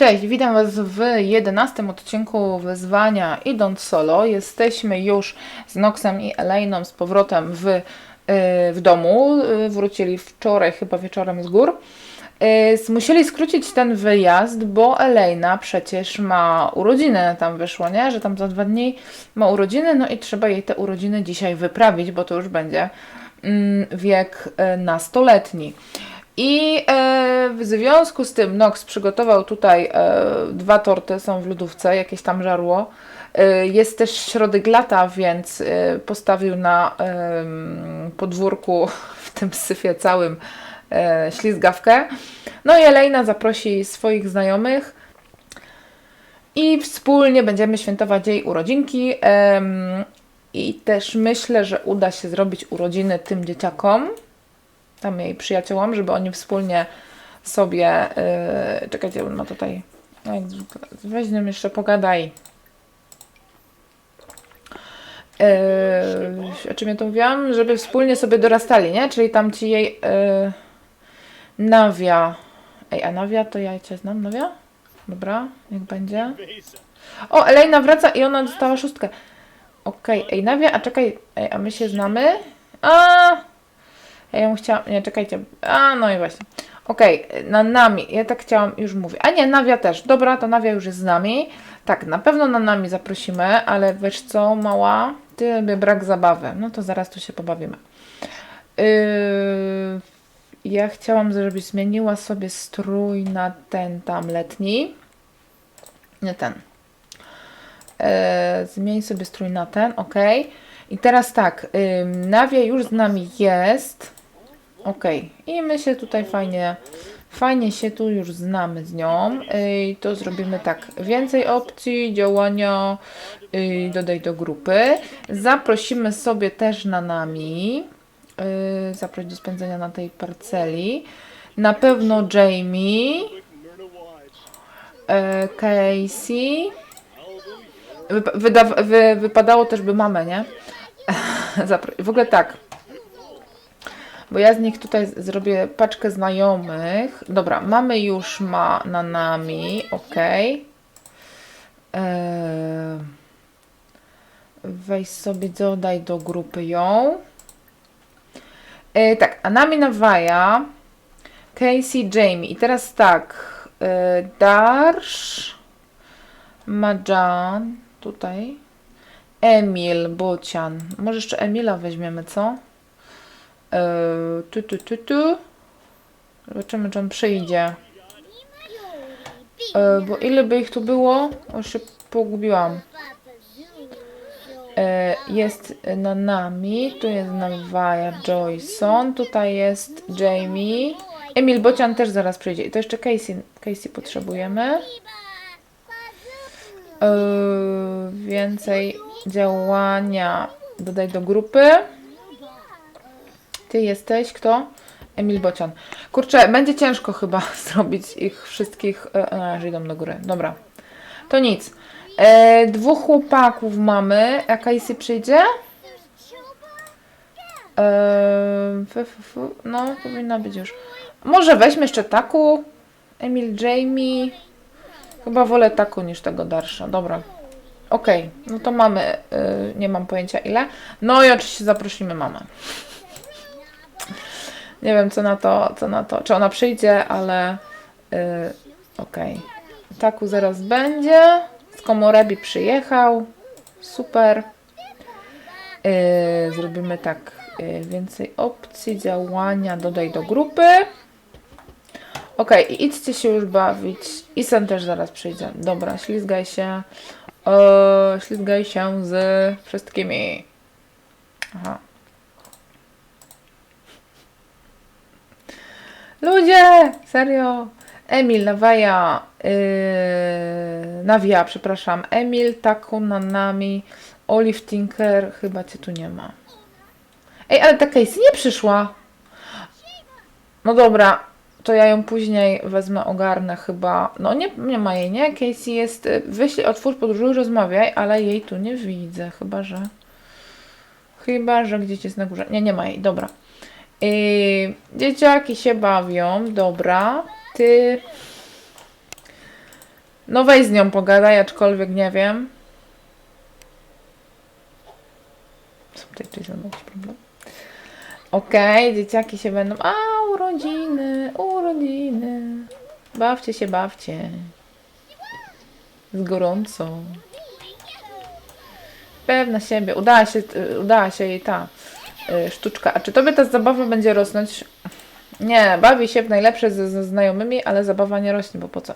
Cześć, witam Was w 11 odcinku wyzwania Idąc Solo. Jesteśmy już z Noxem i Elainą z powrotem w, y, w domu. Y, Wrócili wczoraj, chyba wieczorem z gór. Y, Musieli skrócić ten wyjazd, bo Elena przecież ma urodziny, tam wyszło, nie? Że tam za dwa dni ma urodziny, no i trzeba jej te urodziny dzisiaj wyprawić, bo to już będzie mm, wiek y, nastoletni. I e, w związku z tym Nox przygotował tutaj e, dwa torty, są w lodówce, jakieś tam żarło. Jest też środek lata, więc postawił na podwórku w tym syfie całym e, ślizgawkę. No i Elejna zaprosi swoich znajomych i wspólnie będziemy świętować jej urodzinki. I też myślę, że uda się zrobić urodziny tym dzieciakom tam jej przyjaciołom, żeby oni wspólnie sobie. Yy, czekajcie, on ma tutaj. no Weź z nim jeszcze pogadaj. Yy, o czym ja tu mówiłam? Żeby wspólnie sobie dorastali, nie? Czyli tam ci jej nawia. Ej, a nawia to ja cię znam, nawia? Dobra, jak będzie. O, Elejna wraca i ona dostała szóstkę. Okej, ej, nawia, a czekaj, ej, a my się znamy? A, ja ją chciałam. Nie, czekajcie. A, no i właśnie. Okej, na nami. Ja tak chciałam, już mówię. A nie, Nawia też. Dobra, to Nawia już jest z nami. Tak, na pewno na nami zaprosimy, ale wiesz co, mała? Ty brak zabawy. No to zaraz tu się pobawimy. Yy, ja chciałam, żebyś zmieniła sobie strój na ten tam letni. Nie ten. Yy, zmień sobie strój na ten, ok. I teraz tak, Nawia już z nami jest. Ok, i my się tutaj fajnie, fajnie się tu już znamy z nią. I to zrobimy tak, więcej opcji, działania, y, dodaj do grupy. Zaprosimy sobie też na nami, y, zaproś do spędzenia na tej parceli. Na pewno Jamie, y, Casey. Wyda- wy, wypadało też by mamę, nie? W ogóle tak. Bo ja z nich tutaj zrobię paczkę znajomych. Dobra, mamy już ma na nami, ok. Eee, weź sobie, dodaj do grupy ją. E, tak, a nami nawaja Casey, Jamie. I teraz tak, e, Darsz, Majan, tutaj. Emil Bocian. Może jeszcze Emila weźmiemy, co? Eee, tu, tu, tu, tu. Zobaczymy, czy on przyjdzie. Eee, bo ile by ich tu było? O, się pogubiłam. Eee, jest na nami. Tu jest Nawaja Joyson. Tutaj jest Jamie. Emil Bocian też zaraz przyjdzie. I to jeszcze Casey, Casey potrzebujemy. Yy, więcej działania dodaj do grupy. Ty jesteś kto? Emil Bocian. Kurczę, będzie ciężko chyba zrobić ich wszystkich. E, e, że idą do góry. Dobra. To nic. E, dwóch chłopaków mamy. A Casey przyjdzie? E, fu, fu, fu. No, powinna być już. Może weźmy jeszcze taku. Emil, Jamie. Chyba wolę taku niż tego darsza. Dobra. Okej, no to mamy, y, nie mam pojęcia ile. No i oczywiście zaprosimy mamę. Nie wiem co na to, co na to, czy ona przyjdzie, ale y, okej. Taku zaraz będzie. Z Komorebi przyjechał. Super. Y, zrobimy tak. Y, więcej opcji, działania, dodaj do grupy. Okej, i idźcie się już bawić. Isen też zaraz przyjdzie. Dobra, ślizgaj się. Ślizgaj się z wszystkimi. Aha. Ludzie! Serio! Emil, Nawaja, yy, Nawia, przepraszam. Emil, Taku, Nanami, Olive Tinker, chyba cię tu nie ma. Ej, ale ta Casey nie przyszła. No dobra, to ja ją później wezmę, ogarnę chyba. No nie, nie ma jej, nie? Casey jest, y, wyślij, otwórz, podróżuj, rozmawiaj, ale jej tu nie widzę, chyba że... Chyba, że gdzieś jest na górze. Nie, nie ma jej, dobra. Yy, dzieciaki się bawią, dobra. Ty... No weź z nią pogadaj, aczkolwiek nie wiem. Co tutaj czy jest jakiś problem? Okej, dzieciaki się będą. A, urodziny, urodziny. Bawcie się, bawcie. Z gorącą. Pewna siebie. Udała się, y, udała się jej ta y, sztuczka. A czy tobie ta zabawa będzie rosnąć? Nie, bawi się najlepsze ze, ze znajomymi, ale zabawa nie rośnie, bo po co?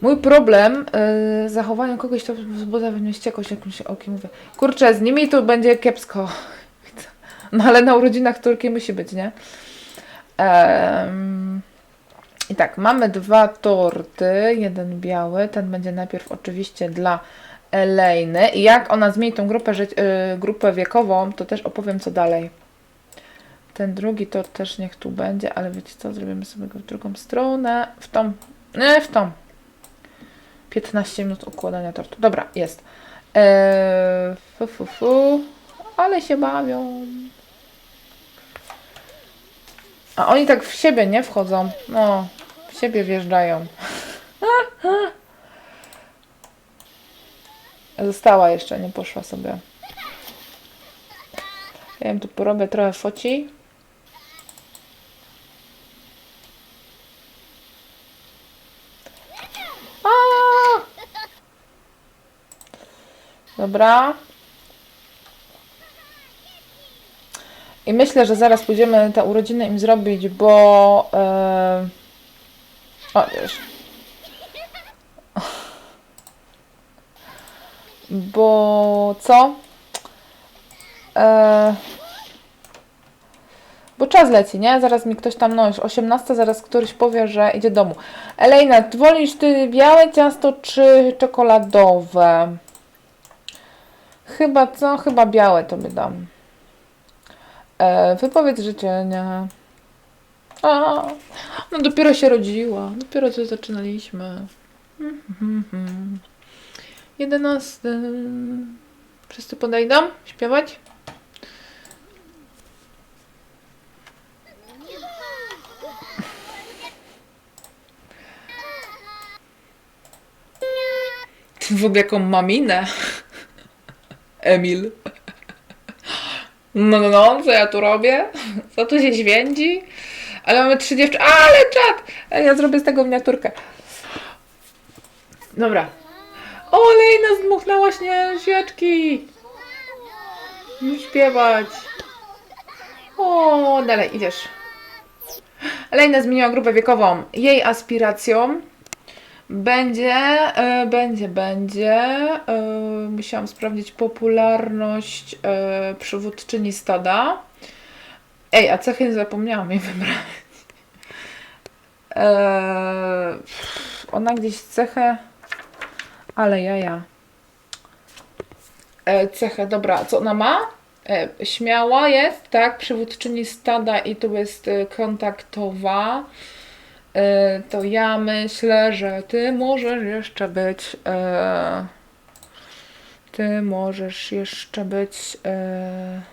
Mój problem y, zachowania kogoś, to wzbudza we mnie wściekłość, jak mi się okiem mówię. Kurczę, z nimi tu będzie kiepsko. No ale na urodzinach Turki musi być, nie? Em, I tak, mamy dwa torty. Jeden biały, ten będzie najpierw oczywiście dla Elejny. I jak ona zmieni tą grupę, ży- y, grupę wiekową, to też opowiem co dalej. Ten drugi tort też niech tu będzie, ale wiecie co, zrobimy sobie go w drugą stronę. W tą, nie, w tą. 15 minut układania tortu. Dobra, jest. Eee, fu, fu, fu. Ale się bawią. A oni tak w siebie nie wchodzą. No, w siebie wjeżdżają. Została jeszcze, nie poszła sobie. Ja wiem, tu porobię trochę foci. Dobra. I myślę, że zaraz pójdziemy te urodziny im zrobić, bo... E... O, wiesz. Bo co? E... Bo czas leci, nie? Zaraz mi ktoś tam, no już 18, zaraz któryś powie, że idzie do domu. Elejna, ty wolisz ty białe ciasto czy czekoladowe? Chyba co? Chyba białe tobie dam. E, wypowiedz życzenia. A, no dopiero się rodziła. Dopiero co zaczynaliśmy. Mhm. Jedenasty. Wszyscy podejdą śpiewać? W ogóle jaką maminę. Emil. No, no, no, co ja tu robię? Co tu się święci? Ale mamy trzy dziewczyny. Ale czad! Ja zrobię z tego miniaturkę. Dobra. O, Lejna zdmuchnęła śnie świeczki. Nie śpiewać. O, dalej, idziesz. Lejna zmieniła grupę wiekową. Jej aspiracją będzie, e, będzie, będzie. E, musiałam sprawdzić popularność e, przywódczyni stada. Ej, a cechy zapomniałam jej wybrać. E, ona gdzieś cechę. Ale jaja. E, cechę, dobra, co ona ma? Śmiała jest, tak? Przywódczyni stada i tu jest kontaktowa. E, to ja myślę, że ty możesz jeszcze być. E, ty możesz jeszcze być. E,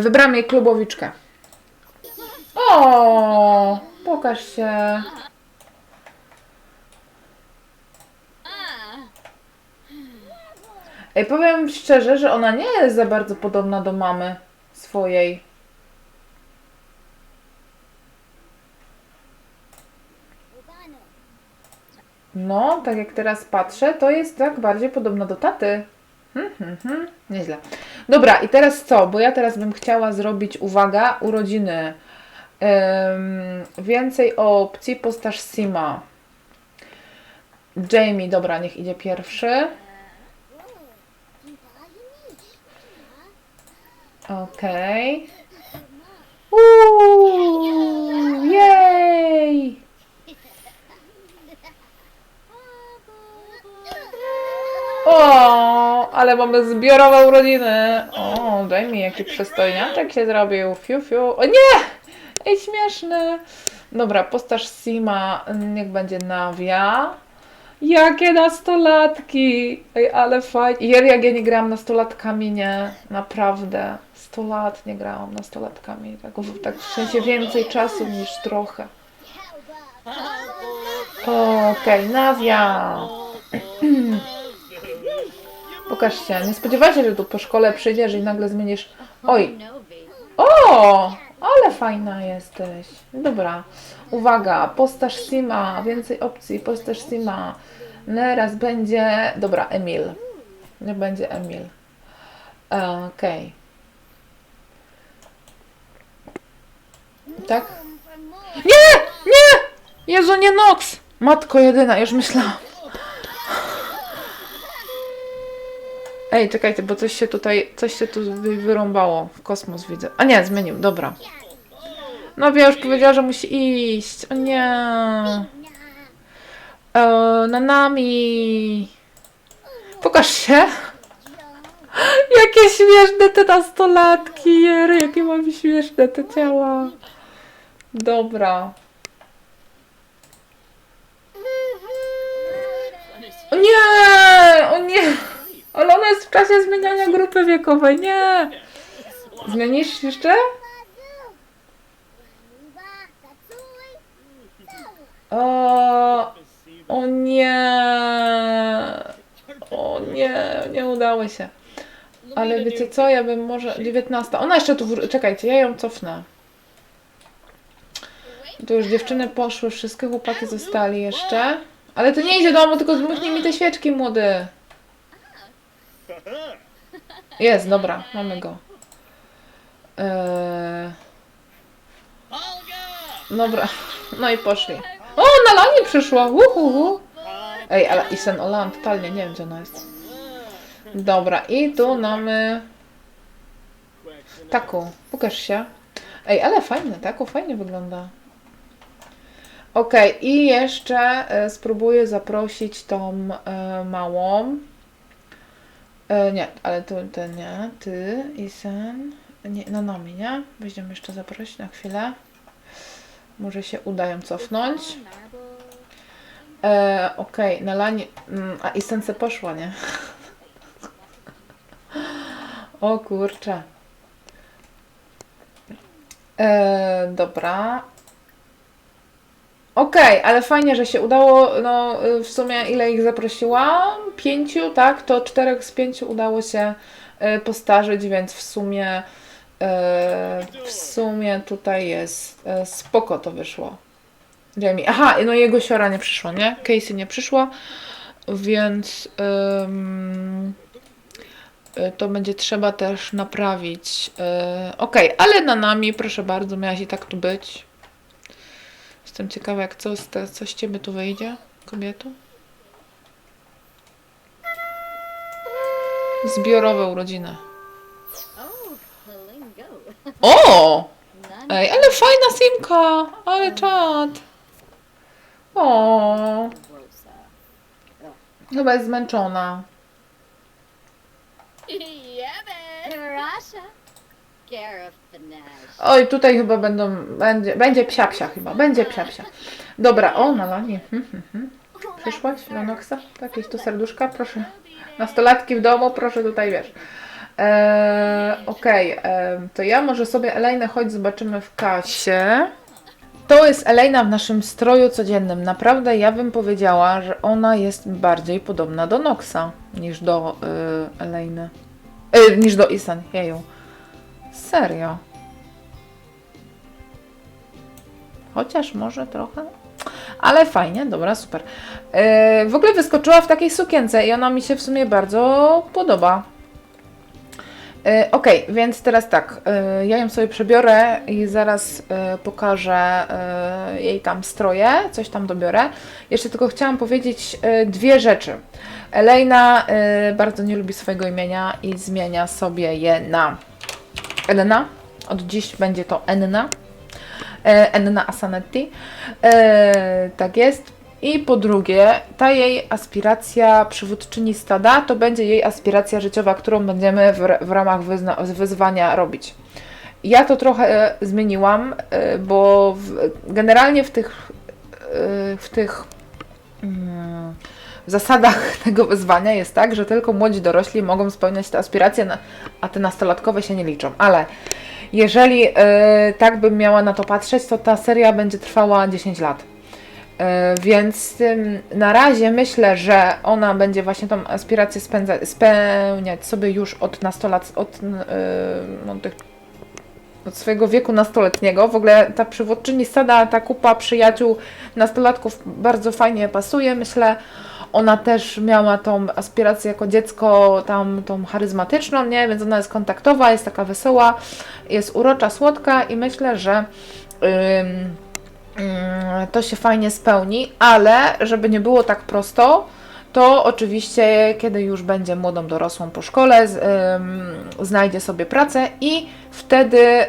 wybrałam jej klubowiczkę. O, pokaż się. Ej, powiem szczerze, że ona nie jest za bardzo podobna do mamy swojej. No, tak jak teraz patrzę, to jest tak bardziej podobna do taty. Hmm, hmm, hmm. Nieźle. Dobra, i teraz co? Bo ja teraz bym chciała zrobić, uwaga, urodziny. Ym, więcej opcji, postaż Sima. Jamie, dobra, niech idzie pierwszy. Okej. Uuu, jej! ale mamy zbiorową urodziny. O, daj mi jaki przystojniaczek się zrobił. Fiu, fiu. O nie! Ej, śmieszny. Dobra, postaż Sima, niech będzie Nawia. Jakie nastolatki! Ej, ale fajnie. Jer, jak ja nie grałam nastolatkami, nie. Naprawdę. 100 lat nie grałam nastolatkami. Tak, tak w sensie więcej czasu niż trochę. Okej, Nawia. Pokaż się. Nie spodziewaj się, że tu po szkole przyjdziesz i nagle zmienisz. Oj, o! Ale fajna jesteś. Dobra. Uwaga, postaż Sima, więcej opcji, postaż Sima. Teraz będzie. Dobra, Emil. Nie będzie Emil. Okej. Tak? Nie! Nie! Jezu, nie Nox! Matko jedyna, już myślałam. Ej, czekajcie, bo coś się tutaj, coś się tu wy- wyrąbało. W kosmos widzę. A nie, zmienił, dobra. No ja już powiedziała, że musi iść. O nie. E, na nami. Pokaż się. Jakie śmieszne te nastolatki, Jery, jakie mam śmieszne te ciała. Dobra. O nie! O nie! Ale ona jest w czasie zmieniania grupy wiekowej, nie! Zmienisz jeszcze? O, o nie! O nie, nie udało się. Ale wiecie co, ja bym może... 19. Ona jeszcze tu... Czekajcie, ja ją cofnę. Tu już dziewczyny poszły, wszystkie chłopaki zostali jeszcze. Ale to nie idzie do domu, tylko zmuchnij mi te świeczki, młody. Jest, dobra, mamy go. Eee, dobra, no i poszli. O, na Lani przyszła! Uhuhu. Ej, ale Isen Olan totalnie nie wiem, gdzie ona jest. Dobra, i tu mamy taką. Pokaż się. Ej, ale fajne, taką fajnie wygląda. Okej, i jeszcze e, spróbuję zaprosić tą e, małą. E, nie, ale to, nie. Ty, Isen. Nie, na nami, nie? Weźmiemy jeszcze zaprosić na chwilę. Może się uda ją cofnąć. E, Okej, na lanie. Mm, a Isence poszła, nie? o kurczę. E, dobra. Okej, ale fajnie, że się udało. No, w sumie ile ich zaprosiłam? Pięciu, tak? To czterech z pięciu udało się y, postarzyć, więc w sumie y, w sumie tutaj jest y, spoko to wyszło. Jamie. Aha, no jego siora nie przyszła, nie? Casey nie przyszła, więc to będzie trzeba też naprawić. Y, Okej, ale na nami, proszę bardzo, miałaś i tak tu być. Jestem ciekawa, jak co, co z ciebie tu wyjdzie, kobieto. Zbiorowe urodziny. O! Ej, ale fajna simka! Ale czad! O! Chyba jest zmęczona. yeah, Oj, tutaj chyba będą, będzie, będzie psia-psia chyba, będzie psia-psia. Dobra, o, na lanie. Hmm, hmm, hmm. Przyszłaś do Noxa? Jakieś tu serduszka? Proszę. Nastolatki w domu, proszę tutaj, wiesz. Eee, Okej, em, to ja może sobie Elejnę chodź zobaczymy w kasie. To jest Elejna w naszym stroju codziennym. Naprawdę ja bym powiedziała, że ona jest bardziej podobna do Noxa niż do y, Elejny. Y, niż do Isan, jeju. Serio. Chociaż może trochę. Ale fajnie, dobra, super. Yy, w ogóle wyskoczyła w takiej sukience i ona mi się w sumie bardzo podoba. Yy, Okej, więc teraz tak, yy, ja ją sobie przebiorę i zaraz yy, pokażę yy, jej tam stroje, coś tam dobiorę. Jeszcze tylko chciałam powiedzieć yy, dwie rzeczy. Elejna yy, bardzo nie lubi swojego imienia i zmienia sobie je na Enna. Od dziś będzie to Enna. E, Enna Asanetti. E, tak jest. I po drugie, ta jej aspiracja przywódczyni stada to będzie jej aspiracja życiowa, którą będziemy w, w ramach wyzwania robić. Ja to trochę e, zmieniłam, bo w, generalnie w tych, w tych mm, zasadach tego wyzwania jest tak, że tylko młodzi dorośli mogą spełniać te aspiracje, a te nastolatkowe się nie liczą. Ale jeżeli e, tak bym miała na to patrzeć, to ta seria będzie trwała 10 lat. E, Więc na razie myślę, że ona będzie właśnie tą aspirację spędza, spełniać sobie już od nastolat, od, yy, tych, od swojego wieku nastoletniego. W ogóle ta przywódczyni stada, ta kupa przyjaciół nastolatków bardzo fajnie pasuje, myślę. Ona też miała tą aspirację jako dziecko, tam tą charyzmatyczną, nie? Więc ona jest kontaktowa, jest taka wesoła, jest urocza, słodka i myślę, że to się fajnie spełni, ale żeby nie było tak prosto, to oczywiście, kiedy już będzie młodą dorosłą po szkole, z, znajdzie sobie pracę i wtedy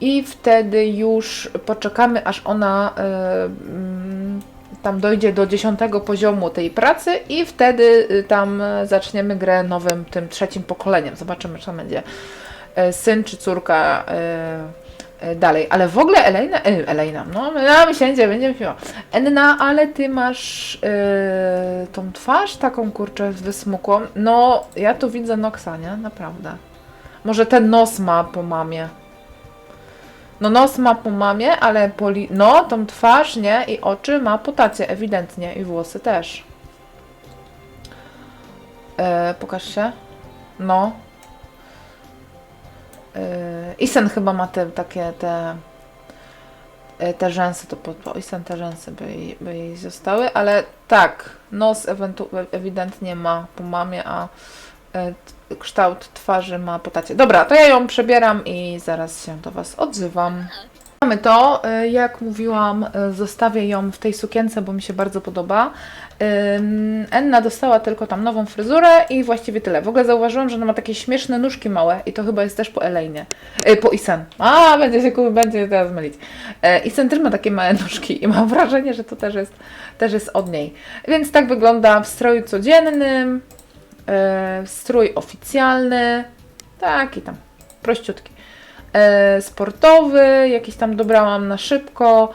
i wtedy już poczekamy, aż ona tam dojdzie do dziesiątego poziomu tej pracy i wtedy y, tam y, zaczniemy grę nowym, tym trzecim pokoleniem. Zobaczymy, czy to będzie y, syn czy córka dalej. Ale w ogóle Elena, Elena, no, no myślę, będzie piła. Enna, ale ty masz tą twarz taką, kurczę, wysmukłą. No, ja tu widzę Noxa, nie? Naprawdę. Może ten nos ma po mamie. No nos ma po mamie, ale poli... no tą twarz, nie? I oczy ma po tacie, ewidentnie. I włosy też. E, pokaż się. No. E, Isen chyba ma te takie te e, te rzęsy, to po, po Isen te rzęsy by jej, by jej zostały, ale tak, nos ewentu- ewidentnie ma po mamie, a e, kształt twarzy ma po tacie. Dobra, to ja ją przebieram i zaraz się do Was odzywam. Mamy to, e, jak mówiłam, e, zostawię ją w tej sukience, bo mi się bardzo podoba. Enna dostała tylko tam nową fryzurę i właściwie tyle. W ogóle zauważyłam, że ona ma takie śmieszne nóżki małe i to chyba jest też po Elejnie. E, po Isen. A, będzie się będzie teraz mylić. Isen też ma takie małe nóżki i mam wrażenie, że to też jest, też jest od niej. Więc tak wygląda w stroju codziennym, e, strój oficjalny, taki tam prościutki. E, sportowy, jakiś tam dobrałam na szybko.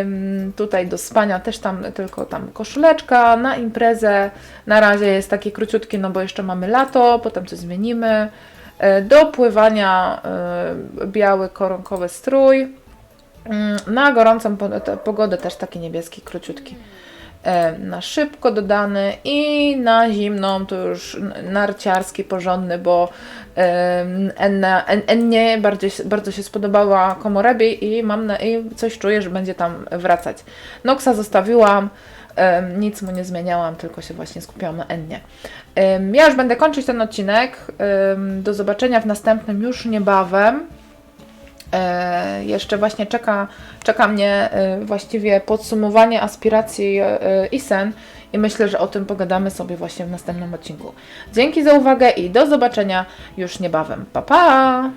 Ym, tutaj do spania też tam tylko tam koszuleczka na imprezę. Na razie jest taki króciutki, no bo jeszcze mamy lato, potem coś zmienimy. E, Do pływania e, biały koronkowy strój. Ym, Na gorącą pogodę też taki niebieski, króciutki. E, Na szybko dodany i na zimną to już narciarski, porządny, bo Ennie bardzo się spodobała Komorebi i mam na, i coś czuję, że będzie tam wracać. Noxa zostawiłam, em, nic mu nie zmieniałam, tylko się właśnie skupiłam na Ennie. Em, Ja już będę kończyć ten odcinek. Do zobaczenia w następnym już niebawem. E, jeszcze właśnie czeka, czeka mnie e, właściwie podsumowanie aspiracji e, Isen i myślę, że o tym pogadamy sobie właśnie w następnym odcinku. Dzięki za uwagę i do zobaczenia już niebawem. Pa pa!